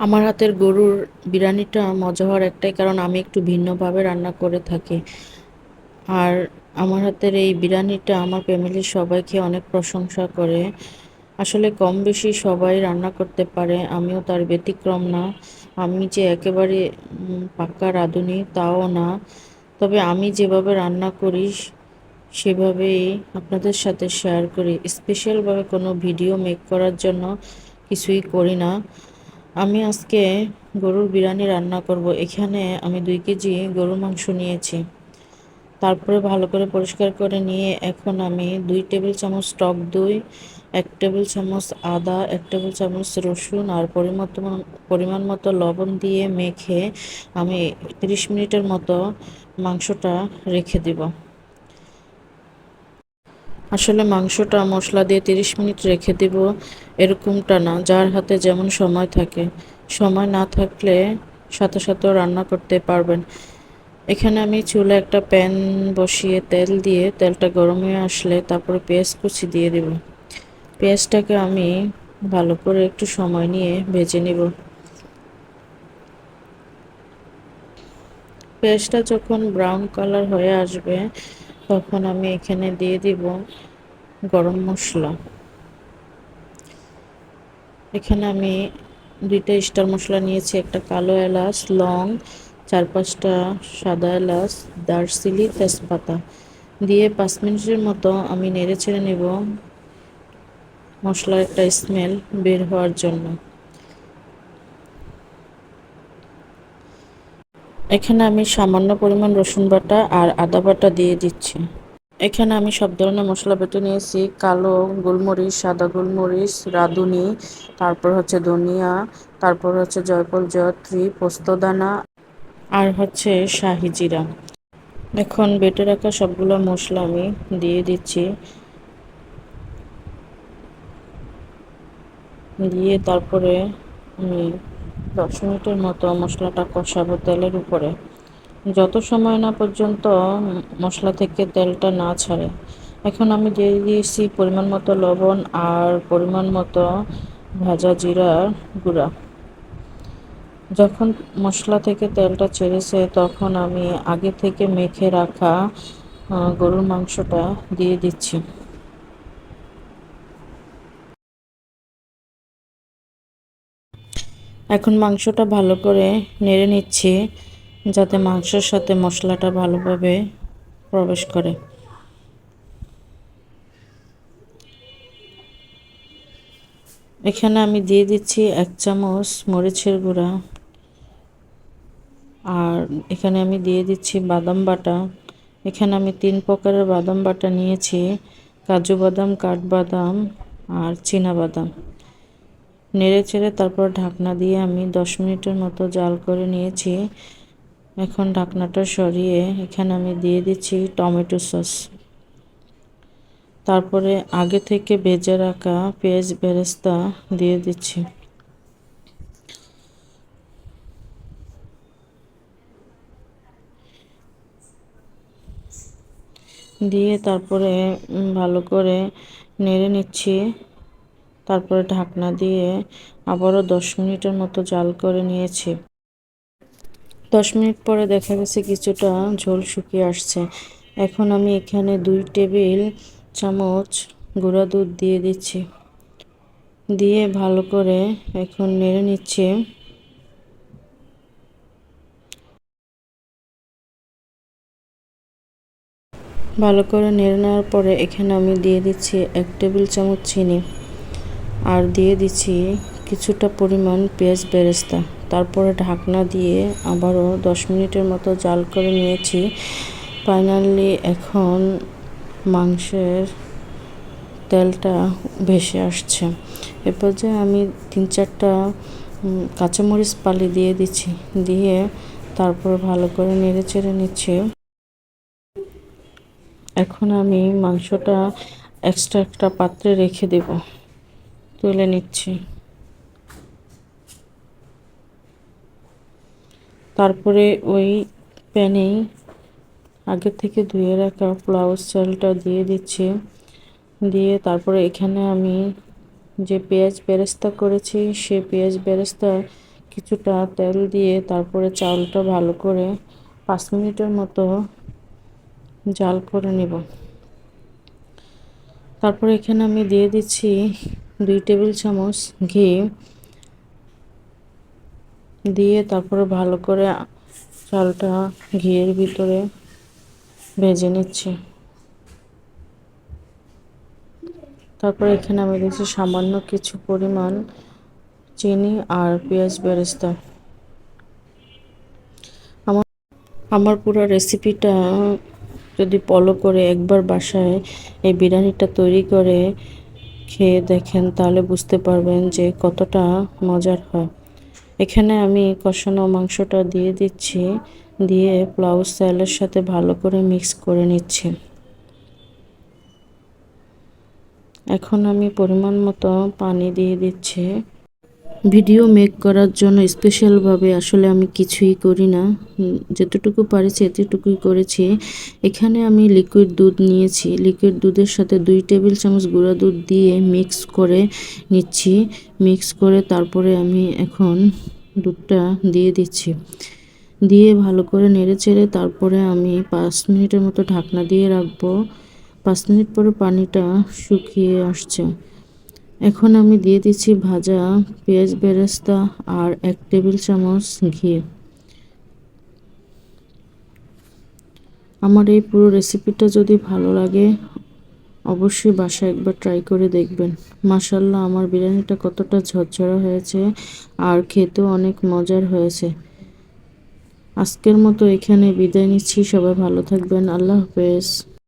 আমার হাতের গরুর বিরিয়ানিটা মজা হওয়ার একটাই কারণ, আমি একটু ভিন্নভাবে রান্না করে থাকি। আর আমার হাতের এই বিরিয়ানিটা আমার ফ্যামিলির সবাই খেয়ে অনেক প্রশংসা করে। আসলে কম বেশি সবাই রান্না করতে পারে, আমিও তার ব্যতিক্রম না। আমি যে একেবারে পাক্কা রাঁধুনি তাও না। তবে আমি যেভাবে রান্না করি, সেভাবেই আপনাদের সাথে শেয়ার করি। স্পেশালভাবে কোনো ভিডিও মেক করার জন্য কিছুই করি না। আমি আজকে গরুর বিরিয়ানি রান্না করব। এখানে আমি দুই কেজি গরুর মাংস নিয়েছি। তারপরে ভালো করে পরিষ্কার করে নিয়ে এখন আমি দুই টেবিল চামচ টক দই, এক টেবিল চামচ আদা, এক টেবিল চামচ রসুন আর পরিমাণ পরিমাণ মতো লবণ দিয়ে মেখে আমি তিরিশ মিনিটের মতো মাংসটা রেখে দিব। আসলে মাংসটা মশলা দিয়ে তিরিশ মিনিট রেখে দিব, এরকমটা না। যার হাতে যেমন সময় থাকে। সময় না থাকলে সাথে সাথেও রান্না করতে পারবেন। এখানে আমি চুলে একটা প্যান বসিয়ে তেল দিয়ে তেলটা গরম হয়ে আসলে তারপরে পেঁয়াজ কুচি দিয়ে দেব। পেঁয়াজটাকে আমি ভালো করে একটু সময় নিয়ে ভেজে নিব। পেঁয়াজটা যখন ব্রাউন কালার হয়ে আসবে তখন আমি এখানে দিয়ে দিব গরম মশলা। এখানে আমি দুইটা স্টার মশলা নিয়েছি, একটা কালো এলাচ, লং, চার পাঁচটা সাদা এলাচ, দারচিনি, তেজপাতা। দিয়ে পাঁচ মিনিটের মতো আমি নেড়ে ছেড়ে নেব মশলার একটা স্মেল বের হওয়ার জন্য। এখানে আমি সামান্য পরিমাণ রসুন বাটা আর আদা বাটা দিয়ে দিচ্ছি। এখানে আমি সব ধরনের মশলা বেটে নিয়েছি। কালো গোলমরিচ, সাদা গোলমরিচ, রাঁধুনি, তারপর হচ্ছে ধনিয়া, তারপর হচ্ছে জয়ফল, জয়ত্রী পোস্তদানা আর হচ্ছে শাহি জিরা। এখন বেটে রাখা সবগুলো মশলা আমি দিয়ে দিচ্ছি। দিয়ে তারপরে আমি দশ মিনিটের মতো মশলাটা কষাবো তেলের উপরে। যত সময় না পর্যন্ত মশলা থেকে তেলটা না ছাড়ে। এখন আমি দিয়ে দিয়েছি পরিমাণ মতো লবণ আর পরিমাণ মতো ভাজা জিরার গুঁড়া। যখন মশলা থেকে তেলটা ছেড়েছে, তখন আমি আগে থেকে মেখে রাখা গরুর মাংসটা দিয়ে দিচ্ছি। এখন মাংসটা ভালো করে নেড়ে নিচ্ছি, যাতে মাংসের সাথে মশলাটা ভালোভাবে প্রবেশ করে। এখানে আমি দিয়ে দিচ্ছি এক চামচ মরিচের গুঁড়া। আর এখানে আমি দিয়ে দিচ্ছি বাদাম বাটা। এখানে আমি তিন প্রকারের বাদাম বাটা নিয়েছি, কাজু বাদাম কাঠবাদাম আর চীনা বাদাম। নেড়ে চেড়ে তারপর ঢাকনা দিয়ে আমি দশ মিনিটের মতো জাল করে নিয়েছি। এখন ঢাকনাটা সরিয়ে এখানে আমি দিয়ে দিচ্ছি টমেটো সস। তারপরে আগে থেকে ভেজে রাখা পেঁয়াজ বেরেস্তা দিয়ে দিচ্ছি। দিয়ে তারপরে ভালো করে নেড়ে নিচ্ছি। তারপরে ঢাকনা দিয়ে আবারও দশ মিনিটের মতো জাল করে নিয়েছি। দশ মিনিট পরে দেখা গেছে কিছুটা ঝোল শুকিয়ে আসছে। এখন আমি এখানে দুই টেবিল চামচ গুঁড়া দুধ দিয়ে দিচ্ছি। দিয়ে ভালো করে এখন নেড়ে নিচ্ছে। ভালো করে নেড়ে নেওয়ার পরে এখানে আমি দিয়ে দিচ্ছি এক টেবিল চামচ চিনি। আর দিয়ে দিচ্ছি কিছুটা পরিমাণ পেঁয়াজ বেরেস্তা। তারপরে ঢাকনা দিয়ে আবারও দশ মিনিটের মতো জাল করে নিয়েছি। ফাইনালি এখন মাংসের তেলটা ভেসে আসছে। এ যে আমি তিন চারটা কাঁচামরিচ পালি দিয়ে দিচ্ছি। দিয়ে তারপর ভালো করে নেড়ে চেড়ে নিচ্ছি। এখন আমি মাংসটা এক্সট্রা একটা পাত্রে রেখে দেব। তুলে নিচ্ছি। তারপরে ওই প্যানেই আগে থেকে ধুয়ে রাখা ফ্লাওয়ার চালটা দিয়ে দিচ্ছি। দিয়ে তারপরে এখানে আমি যে পেঁয়াজ বেরেস্তা করেছি, সে পেঁয়াজ বেরেস্তা কিছুটা তেল দিয়ে তারপরে চাউলটা ভালো করে পাঁচ মিনিটের মতো জাল করে নেব। তারপরে এখানে আমি দিয়ে দিচ্ছি দুই টেবিল চামচ ঘি দিয়ে তারপরে ভালো করে চালটা ঘিয়ের ভিতরে ভেজে নিচ্ছি। তারপরে এখানে আমি দিচ্ছি সামান্য কিছু পরিমাণ চিনি আর পেঁয়াজ বেরেস্তা। আমার আমার পুরো রেসিপিটা যদি ফলো করে একবার বাসায় এই বিরিয়ানিটা তৈরি করে খেয়ে দেখেন, তাহলে বুঝতে পারবেন যে কতটা মজার হয়। এখানে আমি কষানো মাংসটা দিয়ে দিচ্ছি, দিয়ে প্লাউজ স্টাইলের সাথে ভালো করে মিক্স করে নিচ্ছি। এখন আমি পরিমাণ মতো পানি দিয়ে দিচ্ছি। ভিডিও মেক করার জন্য স্পেশালভাবে আসলে আমি কিছুই করি না। যেতটুকু পারেছি এতটুকুই করেছি। এখানে আমি লিকুইড দুধ নিয়েছি। লিকুইড দুধের সাথে দুই টেবিল চামচ গুঁড়া দুধ দিয়ে মিক্স করে নিচ্ছি। মিক্স করে তারপরে আমি এখন দুধটা দিয়ে দিচ্ছি। দিয়ে ভালো করে নেড়ে চেড়ে তারপরে আমি পাঁচ মিনিটের মতো ঢাকনা দিয়ে রাখব। পাঁচ মিনিট পরে পানিটা শুকিয়ে আসছে। এখন আমি দিয়ে দিচ্ছি ভাজা, পেঁয়াজ বেরেস্তা আর এক টেবিল চামচ ঘি। আমার এই পুরো রেসিপিটা যদি ভালো লাগে, অবশ্যই বাসায় একবার ট্রাই করে দেখবেন। মাসাল্লাহ আমার বিরিয়ানিটা কতটা ঝরঝরা হয়েছে আর খেতেও অনেক মজার হয়েছে। আজকের মতো এখানে বিদায় নিচ্ছি, সবাই ভালো থাকবেন, আল্লাহ হাফেজ।